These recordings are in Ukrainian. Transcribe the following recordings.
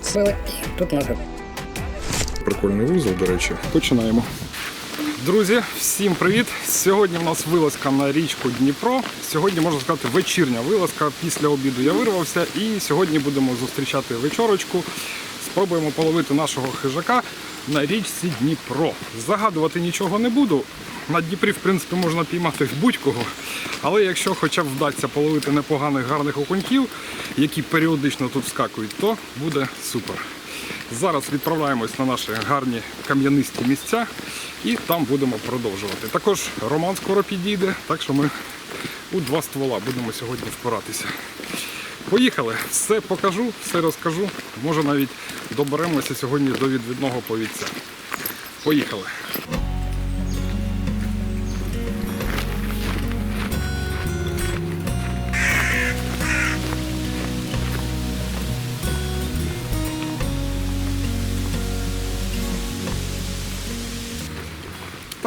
Це тут наша Прикольний вузол, до речі. Починаємо. Друзі, всім привіт! Сьогодні в нас вилазка на річку Дніпро. Сьогодні можна сказати вечірня вилазка. Після обіду я вирвався і сьогодні будемо зустрічати вечорочку. Спробуємо половити нашого хижака на річці Дніпро. Загадувати нічого не буду. На Дніпрі, в принципі, можна піймати будь-кого. Але якщо хоча б вдасться половити непоганих гарних окуньків, які періодично тут вскакують, то буде супер. Зараз відправляємось на наші гарні кам'янисті місця і там будемо продовжувати. Також Роман скоро підійде, так що ми у два ствола будемо сьогодні впиратися. Поїхали, все покажу, все розкажу. Може навіть доберемося сьогодні до відвідного повідця. Поїхали.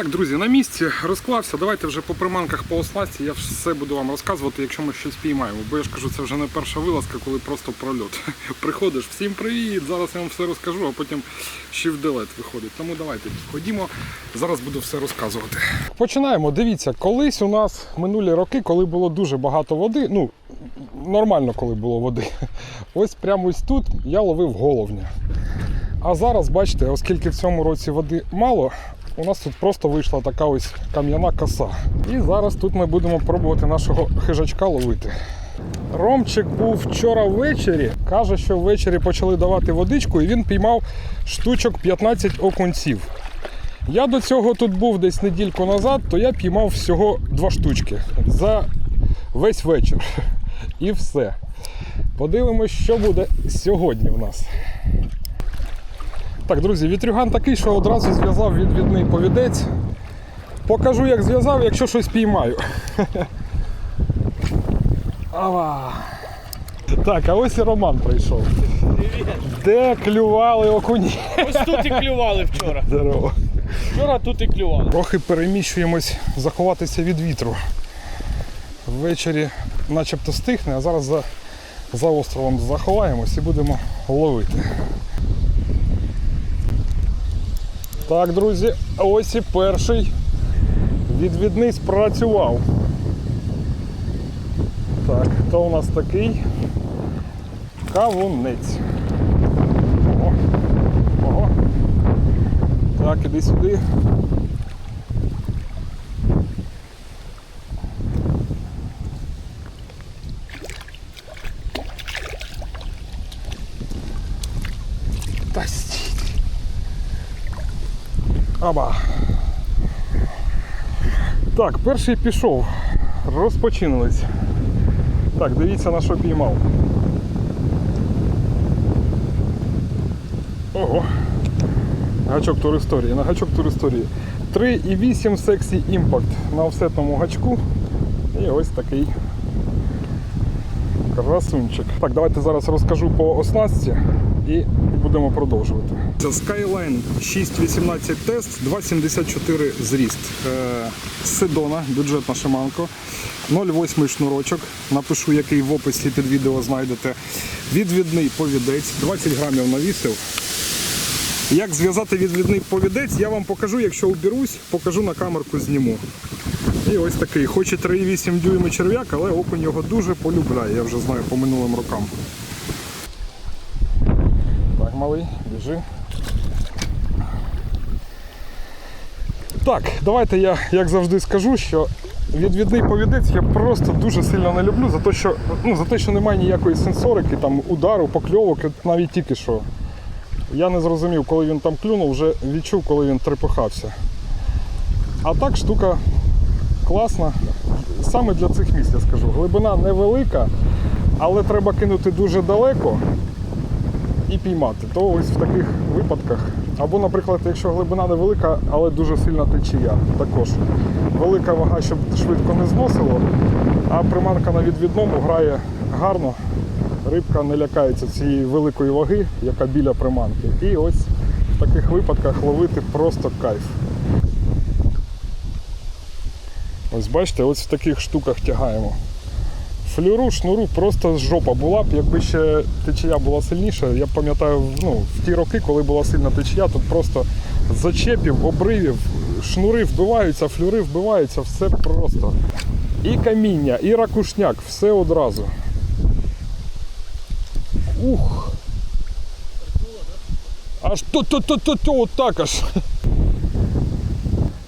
Так, друзі, на місці розклався. Давайте вже по приманках по оснасті. Я все буду вам розказувати, якщо ми щось піймаємо. Бо я ж кажу, це вже не перша вилазка, коли просто прольот. Приходиш, всім привіт! Зараз я вам все розкажу, а потім ще в делет виходить. Тому давайте ходімо. Зараз буду все розказувати. Починаємо. Дивіться, колись у нас минулі роки, коли було дуже багато води, ну нормально, коли було води. Ось прямо ось тут я ловив головня. А зараз, бачите, оскільки в цьому році води мало, у нас тут просто вийшла така ось кам'яна коса. І зараз тут ми будемо пробувати нашого хижачка ловити. Ромчик був вчора ввечері. Каже, що ввечері почали давати водичку і він піймав штучок 15 окунців. Я до цього тут був десь недільку назад, то я піймав всього два штучки за весь вечір. І все. Подивимось, що буде сьогодні в нас. Так, друзі, вітрюган такий, що одразу зв'язав відвідний повідець. Покажу, як зв'язав, якщо щось піймаю. Ава. Так, а ось і Роман прийшов. Де клювали окуні? Ось тут і клювали вчора. Здорово. Вчора тут і клювали. Трохи переміщуємось заховатися від вітру. Ввечері начебто стихне, а зараз за, за островом заховаємось і будемо ловити. Так, друзі, ось і перший відвідний спрацював. Так, то у нас такий кавунець. Ого. Ого. Так, іди сюди. Аба. Так, перший пішов. Розпочинились. Так, дивіться на що піймав. Ого. Гачок туристорії. На гачок туристорії. 3,8 сексі імпакт на офсетному гачку. І ось такий красунчик. Так, давайте зараз розкажу по оснастці і будемо продовжувати. Це Skyline 6.18 тест, 2,74 зріст. Е, Седона, бюджетна шиманко. 0,8 шнурочок. Напишу, який в описі під відео знайдете. Відвідний повідець, 20 грамів навісив. Як зв'язати відвідний повідець, я вам покажу, якщо уберусь, покажу на камерку зніму. І ось такий, хоч і 3,8 дюйми черв'як, але окунь його дуже полюбляє, я вже знаю по минулим рокам. Так, малий, біжи. Так, давайте я, як завжди, скажу, що відвідний повідець я просто дуже сильно не люблю за те, що, ну, за те, що немає ніякої сенсорики, там, удару, покльовок, навіть тільки що. Я не зрозумів, коли він там клюнув, вже відчув, коли він трепихався. А так штука класна. Саме для цих місць я скажу. Глибина невелика, але треба кинути дуже далеко і піймати. То ось в таких випадках. Або, наприклад, якщо глибина невелика, але дуже сильна течія. Також велика вага, щоб швидко не зносило, а приманка на відвідному грає гарно. Рибка не лякається цієї великої ваги, яка біля приманки. І ось в таких випадках ловити просто кайф. Ось бачите, ось в таких штуках тягаємо. Флюру, шнуру просто жопа була б, якби ще течія була сильніша. Я пам'ятаю, ну, в ті роки, коли була сильна течія, тут просто зачепів, обривів, шнури вбиваються, флюри вбиваються, все просто. І каміння, і ракушняк, все одразу. Ух! Аж то-то-то-то-то, отак аж.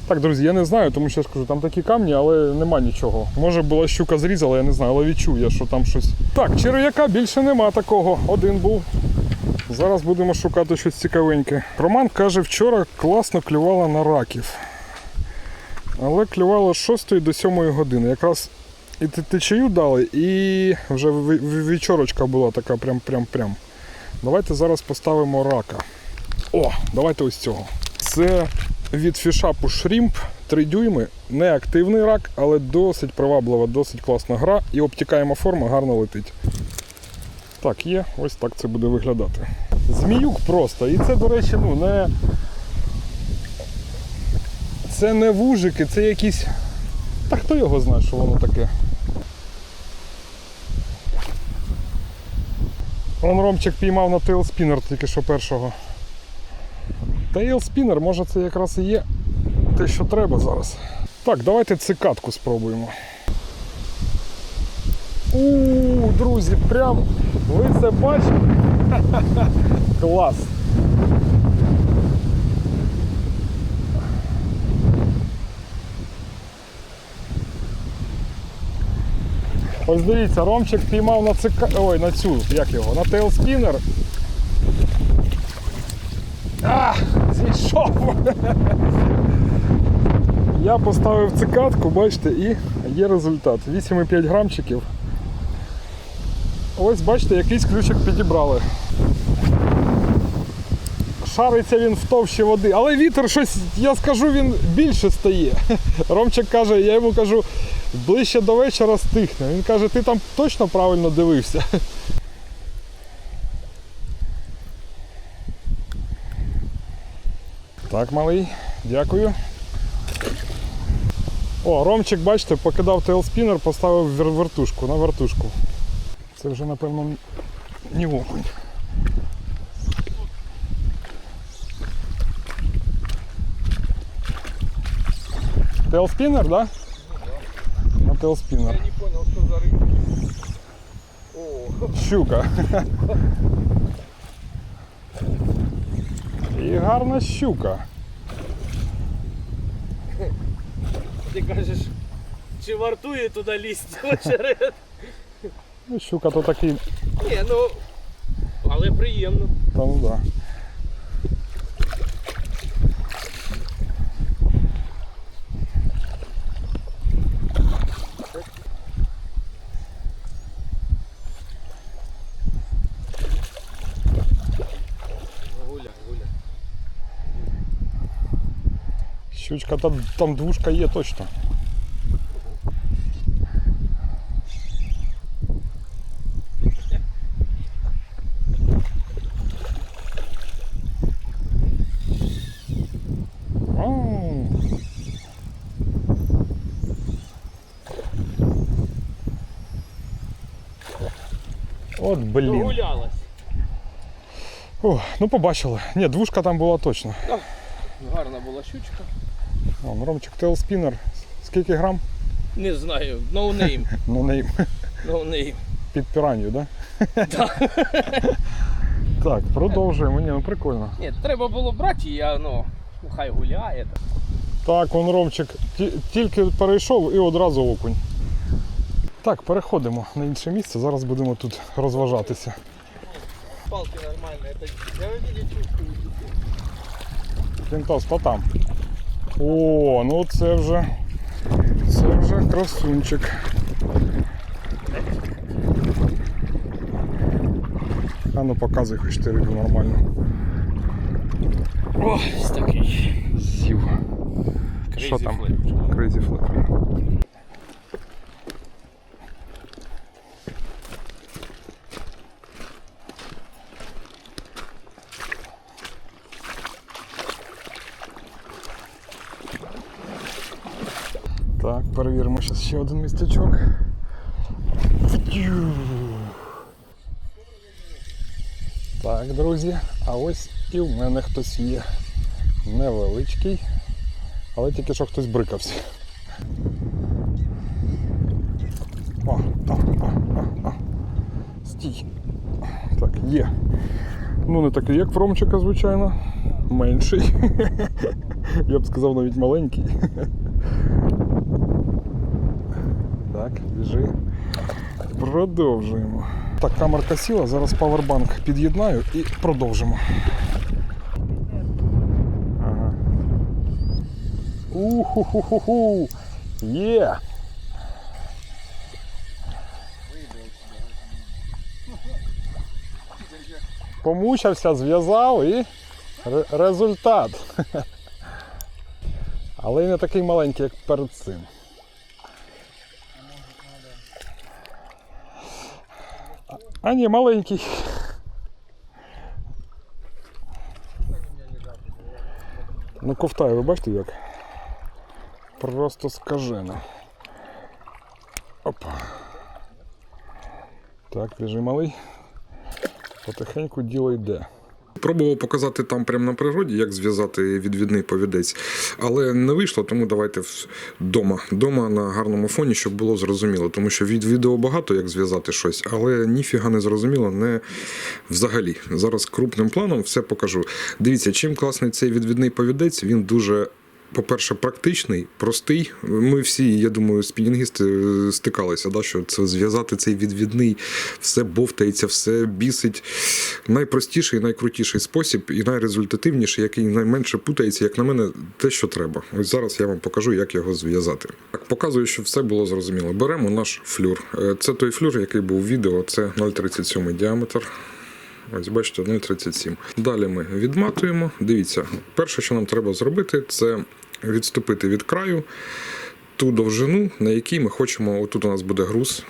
Так, друзі, я не знаю, тому що я ж кажу, там такі камні, але нема нічого. Може була щука зрізала, я не знаю, але відчув я, що там щось. Так, черв'яка більше нема такого. Один був. Зараз будемо шукати щось цікавеньке. Роман каже, вчора класно клювала на раків. Але клювало з 6 до 7 години. Якраз і те- течію дали, і вже вечорочка була така прям-прям-прям. Давайте зараз поставимо рака. О, давайте ось цього. Це від фішапу Shrimp 3 дюйми. Не активний рак, але досить приваблива, досить класна гра і обтікаєма форма гарно летить. Так, є, ось так це буде виглядати. Зміюк просто. І це, до речі, ну, не. Це не вужики, це якісь. Та хто його знає, що воно таке. Он Ромчик піймав на тейлспінер тільки що першого. Тейлспінер, може це якраз і є те, що треба зараз. Так, давайте цикатку спробуємо. У, друзі, прям ви це бачите? Клас. Ось дивіться, Ромчик піймав на цика... Ой, на цю, як його, на тейлспінер. А, зійшов. Я поставив цикатку, бачите, і є результат. 8,5 грамчиків. Ось бачите, якийсь ключик підібрали. Шариться він в товщі води, але вітер щось, я скажу, він більше стає. Ромчик каже, я йому кажу, ближче до вечора стихне. Він каже, ти там точно правильно дивився. Так, малий, дякую. О, Ромчик, бачите, покидав тейлспінер, поставив вертушку на вертушку. Це вже, напевно, не окунь. Тейлспінер, да? На тейлспінер. не понял, що за рибка. О, Щука. І гарна щука. ти кажеш, чи вартує туди лізти очеред? Ну, щука то такий. Ні, ну, але приємно. Та ну да. Щучка там, там двушка є точно. Ау. От блін. Прогулялась. О, ну побачили. Ні, двушка там була точно. Гарна була щучка. Вон, Ромчик тейлспінер. Скільки грам? Не знаю, no name. Ну не No name. під піранью, да? так, продовжуємо. Ні, ну прикольно. Ні, треба було брати, я, ну, хай гуляє. Так, он Ромчик тільки перейшов і одразу окунь. Так, переходимо на інше місце. Зараз будемо тут розважатися. Палки нормальні, я не чувствую. Кентос, то там. О, ну це вже. Це вже красунчик. А ну показуй хоч ти рибу нормально. Ось такий. Зів. Що там? Crazy Flipper. Так, перевіримо зараз ще один містячок. Так, друзі, а ось і в мене хтось є. Невеличкий, але тільки що хтось брикався. О, о, о, о, о. Стій. Так, є. Ну, не такий, як в Ромчика, звичайно. Менший. Я б сказав навіть маленький. Так, біжи. Продовжуємо. Так, камерка сіла, зараз павербанк під'єднаю і продовжимо. Ага. Уху-ху-ху-ху. Є! Помучився, зв'язав і ре- результат. Але не такий маленький, як перед цим. А- А ні, маленький. Ну, ковтає, ви бачите як? Просто скажено. Опа. Так, біжи малий. Потихеньку діло йде. Пробував показати там прямо на природі, як зв'язати відвідний повідець, але не вийшло, тому давайте вдома. Дома на гарному фоні, щоб було зрозуміло. Тому що від відео багато, як зв'язати щось, але ніфіга не зрозуміло, не взагалі. Зараз крупним планом все покажу. Дивіться, чим класний цей відвідний повідець, він дуже. По-перше, практичний, простий. Ми всі, я думаю, спінінгісти е, стикалися, да, що це зв'язати цей відвідний, все бовтається, все бісить. Найпростіший, найкрутіший спосіб і найрезультативніший, який найменше путається, як на мене, те, що треба. Ось зараз я вам покажу, як його зв'язати. Так, показую, що все було зрозуміло. Беремо наш флюр. Е, Це той флюр, який був у відео, це 0,37 діаметр. Ось бачите, 1,37. Далі ми відматуємо. Дивіться, перше, що нам треба зробити, це відступити від краю ту довжину, на якій ми хочемо. Отут у нас буде груз.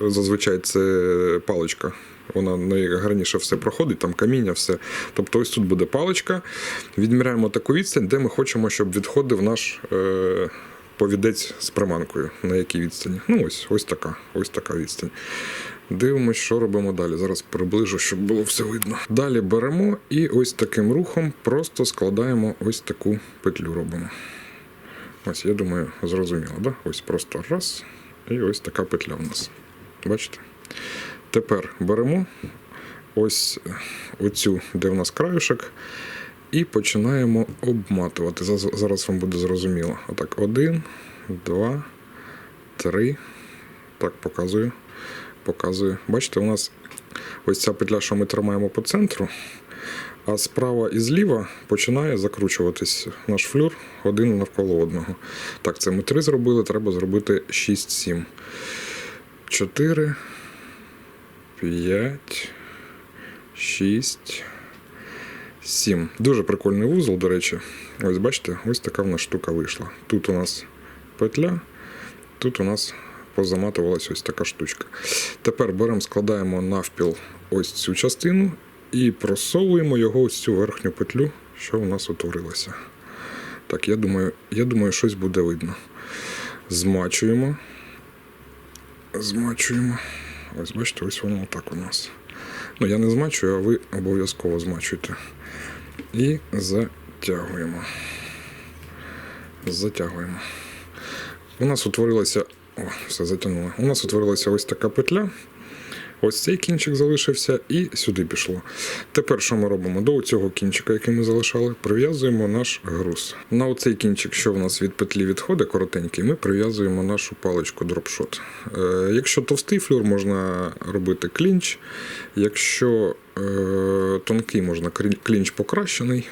Зазвичай це паличка. Вона найгарніше все проходить, там каміння, все. Тобто ось тут буде паличка. Відміряємо таку відстань, де ми хочемо, щоб відходив наш е, повідець з приманкою. На якій відстані. Ну ось, ось така, ось така відстань. Дивимось, що робимо далі. Зараз приближу, щоб було все видно. Далі беремо і ось таким рухом просто складаємо ось таку петлю робимо. Ось, я думаю, зрозуміло, да? Ось просто раз. І ось така петля в нас. Бачите? Тепер беремо ось оцю, де в нас краюшок, і починаємо обматувати. Зараз вам буде зрозуміло. Отак, один, два, три. Так, показую. Показую. Бачите, у нас ось ця петля, що ми тримаємо по центру, а справа і зліва починає закручуватись наш флюр один навколо одного. Так, це ми три зробили, треба зробити 6-7. 4, 5, 6, 7. Дуже прикольний вузол, до речі. Ось бачите, ось така в нас штука вийшла. Тут у нас петля, тут у нас позаматувалась ось така штучка. Тепер беремо, складаємо навпіл ось цю частину і просовуємо його ось цю верхню петлю, що у нас утворилося. Так, я думаю, я думаю, щось буде видно. Змачуємо. Змачуємо. Ось бачите, ось воно отак у нас. Ну, я не змачую, а ви обов'язково змачуйте. І затягуємо. Затягуємо. У нас утворилася. О, все затягнуло. У нас утворилася ось така петля. Ось цей кінчик залишився і сюди пішло. Тепер що ми робимо? До цього кінчика, який ми залишали, прив'язуємо наш груз. На оцей кінчик, що в нас від петлі відходить, коротенький, ми прив'язуємо нашу паличку дропшот. Е, якщо товстий флюр, можна робити клінч. Якщо е, тонкий, можна клінч покращений.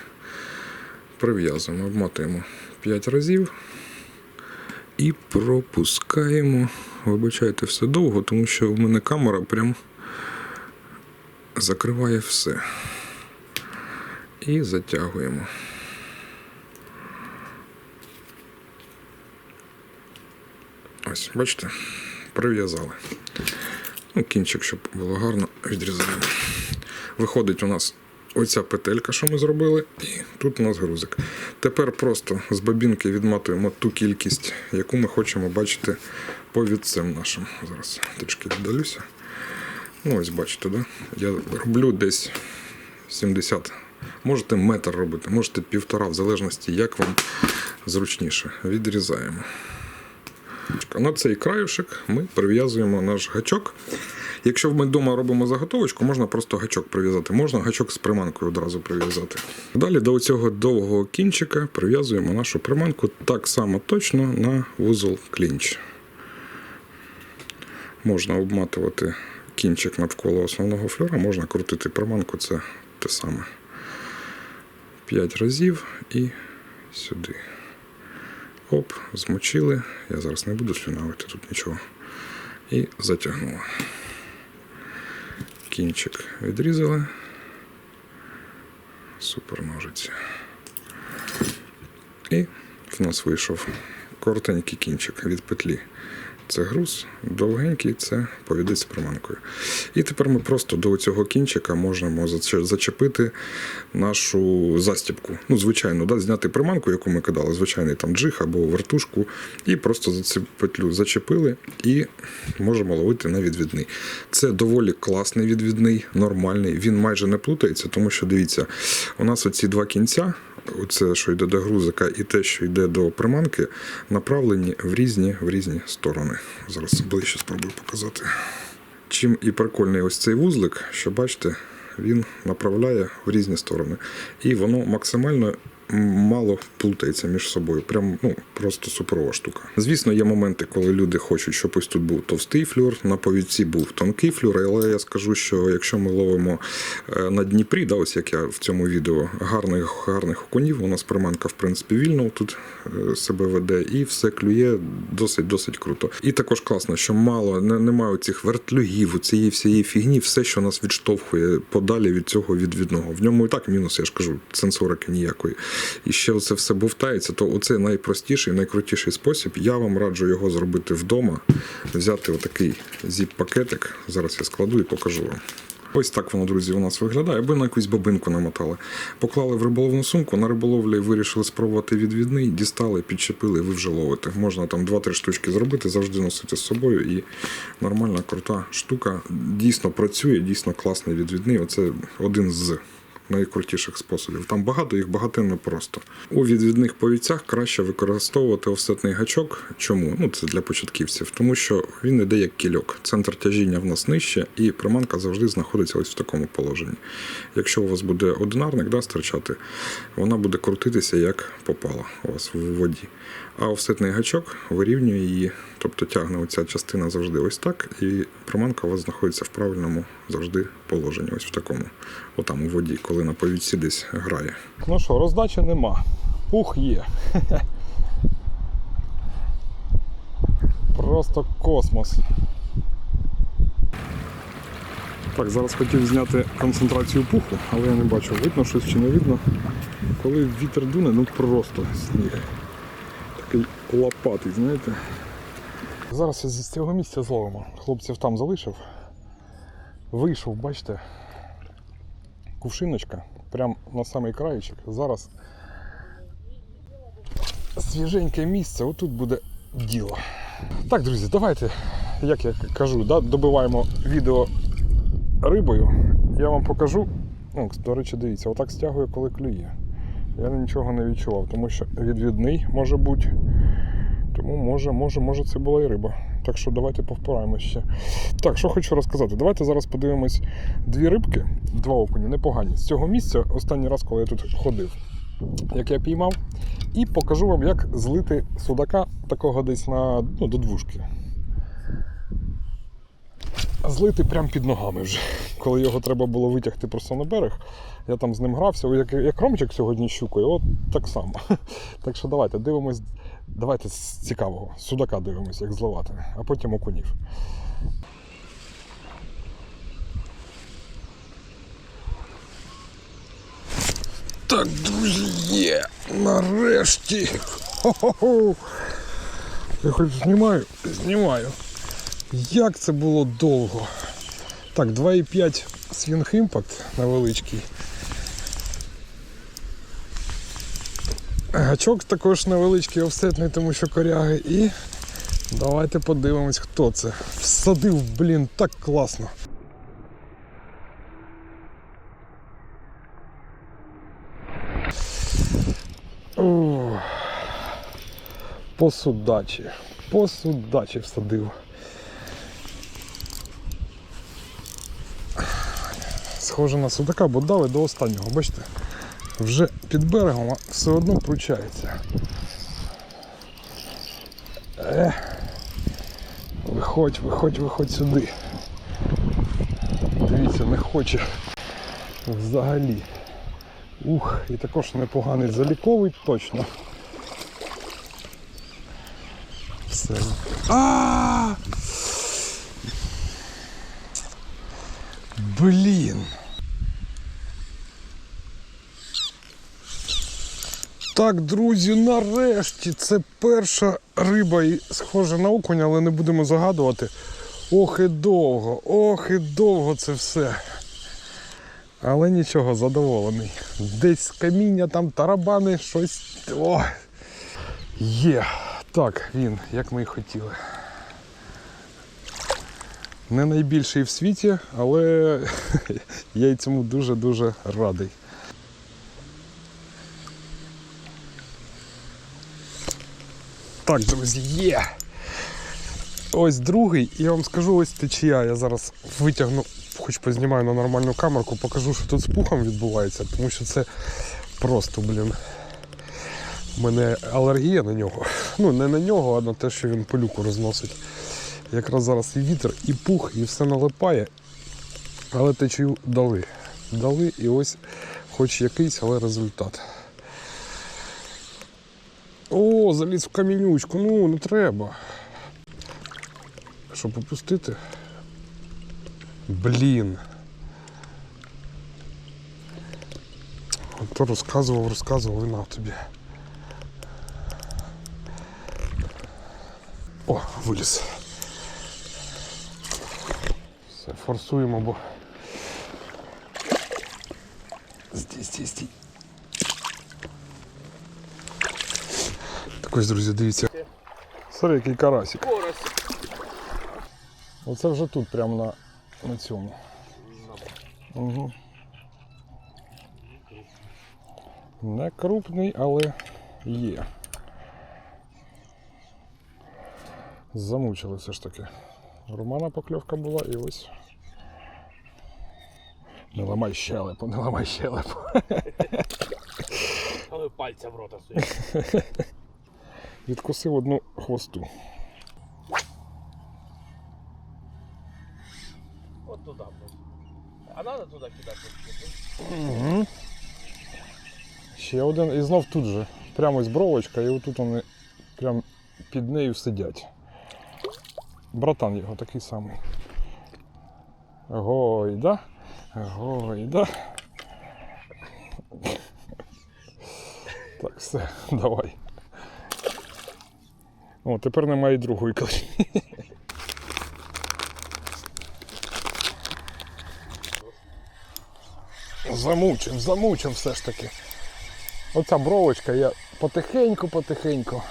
Прив'язуємо, обматуємо 5 разів. І пропускаємо. Вибачайте, все довго, тому що в мене камера прям закриває все. І затягуємо. Ось, бачите, прив'язали. Ну, кінчик, щоб було гарно, відрізаємо. Виходить у нас оця петелька, що ми зробили, і тут у нас грузик. Тепер просто з бобінки відматуємо ту кількість, яку ми хочемо бачити по відцем нашим. Зараз трішки віддалюся. Ну, ось бачите, да? я роблю десь 70. Можете метр робити, можете півтора, в залежності, як вам зручніше. Відрізаємо. На цей краюшек ми прив'язуємо наш гачок. Якщо ми вдома робимо заготовочку, можна просто гачок прив'язати. Можна гачок з приманкою одразу прив'язати. Далі до цього довгого кінчика прив'язуємо нашу приманку так само точно на вузол клінч. Можна обматувати кінчик навколо основного флюра, можна крутити приманку, це те саме. 5 разів і сюди. Оп, змочили. Я зараз не буду слюнавити тут нічого. І затягнули. Кінчик відрізали. Супер ножиці. І в нас вийшов коротенький кінчик від петлі. Це груз, довгенький це повідець з приманкою. І тепер ми просто до цього кінчика можемо зачепити нашу застібку. Ну, звичайно, да, зняти приманку, яку ми кидали, звичайний там джиг або вертушку, і просто за цю петлю зачепили і можемо ловити на відвідний. Це доволі класний відвідний, нормальний. Він майже не плутається, тому що дивіться, у нас оці два кінця. Оце, що йде до грузика, і те, що йде до приманки, направлені в різні, в різні сторони. Зараз ближче спробую показати. Чим і прикольний ось цей вузлик, що бачите, він направляє в різні сторони. І воно максимально мало плутається між собою. Прям ну, просто суперова штука. Звісно, є моменти, коли люди хочуть, щоб ось тут був товстий флюр, на повідці був тонкий флюр, але я скажу, що якщо ми ловимо е, на Дніпрі, да, ось як я в цьому відео, гарних гарних окунів, у нас приманка в принципі вільно тут е, себе веде, і все клює досить досить круто. І також класно, що мало не, немає цих вертлюгів, цієї всієї фігні, все, що нас відштовхує подалі від цього відвідного. В ньому і так мінус, я ж кажу, сенсорики ніякої. І ще це все бовтається, то оце найпростіший, найкрутіший спосіб. Я вам раджу його зробити вдома, взяти отакий зіп-пакетик. Зараз я складу і покажу вам. Ось так воно, друзі, у нас виглядає, аби на якусь бабинку намотали. Поклали в риболовну сумку, на риболовлі вирішили спробувати відвідний, дістали, підчепили, ви вже ловите. Можна там 2-3 штучки зробити, завжди носити з собою. І нормальна, крута штука. Дійсно працює, дійсно класний відвідний. Оце один з найкрутіших способів. Там багато їх багатенно просто. У відвідних повіцях краще використовувати офсетний гачок. Чому? Ну це для початківців, тому що він іде як кільок. Центр тяжіння в нас нижче, і приманка завжди знаходиться ось в такому положенні. Якщо у вас буде одинарник да, стирчати, вона буде крутитися як попала у вас в воді. А офсетний гачок вирівнює її, тобто тягне оця частина завжди ось так, і приманка у вас знаходиться в правильному завжди положенні, ось в такому, отам у воді, коли на повідці десь грає. Ну що, роздачі нема. Пух є. Просто космос. Так, зараз хотів зняти концентрацію пуху, але я не бачу, видно щось чи не видно. Коли вітер дуне, ну просто сніг. Такий лопатий, знаєте. Зараз з цього місця зловимо. Хлопців там залишив. Вийшов, бачите, кувшиночка, прямо на самий краєчок. Зараз свіженьке місце, отут буде діло. Так, друзі, давайте, як я кажу, да, добиваємо відео рибою. Я вам покажу. Ну, до речі, дивіться, отак стягує, коли клює. Я нічого не відчував, тому що відвідний може бути. Тому може, може, може це була і риба. Так що давайте повпораємо ще. Так, що хочу розказати. Давайте зараз подивимось дві рибки, два окуні, непогані. З цього місця, останній раз, коли я тут ходив, як я піймав, і покажу вам, як злити судака такого десь на, ну, до двушки. Злити прямо під ногами вже. Коли його треба було витягти просто на берег, я там з ним грався, як, як ромчик сьогодні з щукою, от так само. Так що давайте дивимось, давайте з цікавого. Судака дивимось, як зливати, а потім окунів. Так, друзі, є! Нарешті! Хо-хо-хо! Я хоч знімаю, знімаю. Як це було довго. Так, 2,5 Swing Impact невеличкий. Гачок також невеличкий офсетний, тому що коряги. І давайте подивимось, хто це. Всадив, блін, так класно. О, по судачі. По судачі всадив. Схоже на судака, бо дали до останнього, бачите? Вже під берегом, все одно пручається. Е, виходь, виходь, виходь сюди. Дивіться, не хоче взагалі. Ух, і також непоганий заліковий точно. Все. А! Блін. Так, друзі, нарешті це перша риба і схожа на окуня, але не будемо загадувати. Ох і довго, ох і довго це все. Але нічого, задоволений. Десь каміння, там тарабани, щось. О! Є. Так, він, як ми і хотіли. Не найбільший в світі, але я й цьому дуже-дуже радий. Так, друзі. Ось другий, і я вам скажу ось течія. Я зараз витягну, хоч познімаю на нормальну камерку, покажу, що тут з пухом відбувається, тому що це просто, блін. У мене алергія на нього. Ну, не на нього, а на те, що він пилюку розносить. Якраз зараз і вітер, і пух, і все налипає. Але течію дали. Дали і ось хоч якийсь, але результат. О, заліз в камінючку, ну не треба. Що попустити? Блін. От То розказував, розказував і на тобі. О, виліз. Все, форсуємо, бо. Стій, стій, стій. Ось, друзі, дивіться. Смотри, який карасик. Оце вже тут, прямо на, на цьому. Угу. Не крупний, але є. Замучили все ж таки. Романа покльовка була і ось. Не ламай щелепу, не ламай щелепу. Але пальця в рота стоїть. Відкусив одну хвосту. От туди. просто. А треба туди кидати? Угу. Ще один і знов тут же. Прямо ось бровочка, і отут вони прям під нею сидять. Братан його такий самий. Гойда. Гойда. Так, все, давай. О, тепер немає другої клешні. Замучим, замучим все ж таки. Оця бровочка я потихеньку, потихеньку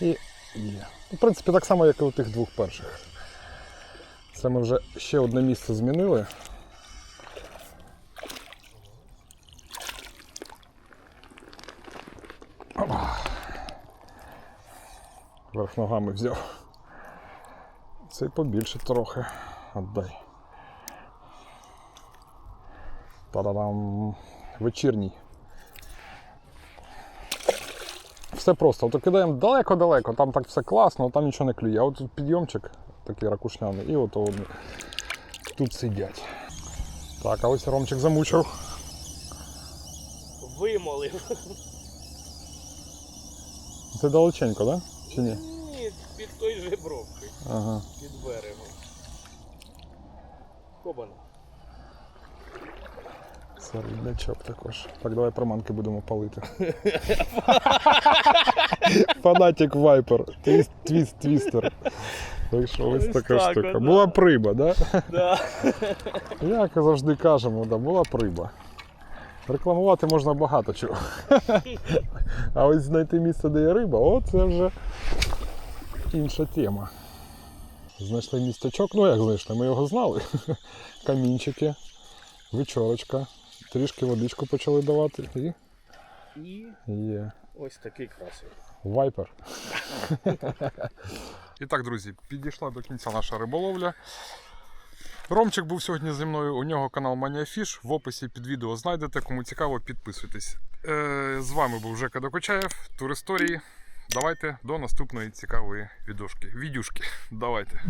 і є. В принципі, так само, як і у тих двох перших. Це ми вже ще одне місце змінили. Верх ногами взяв. Цей побільше трохи. Отдай. Та-дам. Вечірній. Все просто. Ото кидаємо далеко-далеко, там так все класно, там нічого не клює. А от тут підйомчик такий ракушняний, і от вони тут сидять. Так, а ось Ромчик замучив. Вимолив. Це далеченько, так? Да? Чи ні? Під той же бровкою, Ага. під берегом. Кобана. Це рибачок також. Так, давай приманки будемо палити. Фанатик Вайпер. Твіст, твіст, твістер. Так що ось така штука. Була приба, да? Да. Як завжди кажемо, да, була приба. Рекламувати можна багато чого. А ось знайти місце, де є риба, о, це вже інша тема. Знайшли містечок, ну як знайшли, ми його знали. Камінчики, вечорочка, трішки водичку почали давати і І є. ось такий красивий. Вайпер. І так, друзі, підійшла до кінця наша риболовля. Ромчик був сьогодні зі мною. У нього канал Маніафіш. В описі під відео знайдете. Кому цікаво, підписуйтесь. Е, з вами був Жека Докучаєв, Туристорії. Давайте до наступної цікавої відушки. Відюшки. Давайте.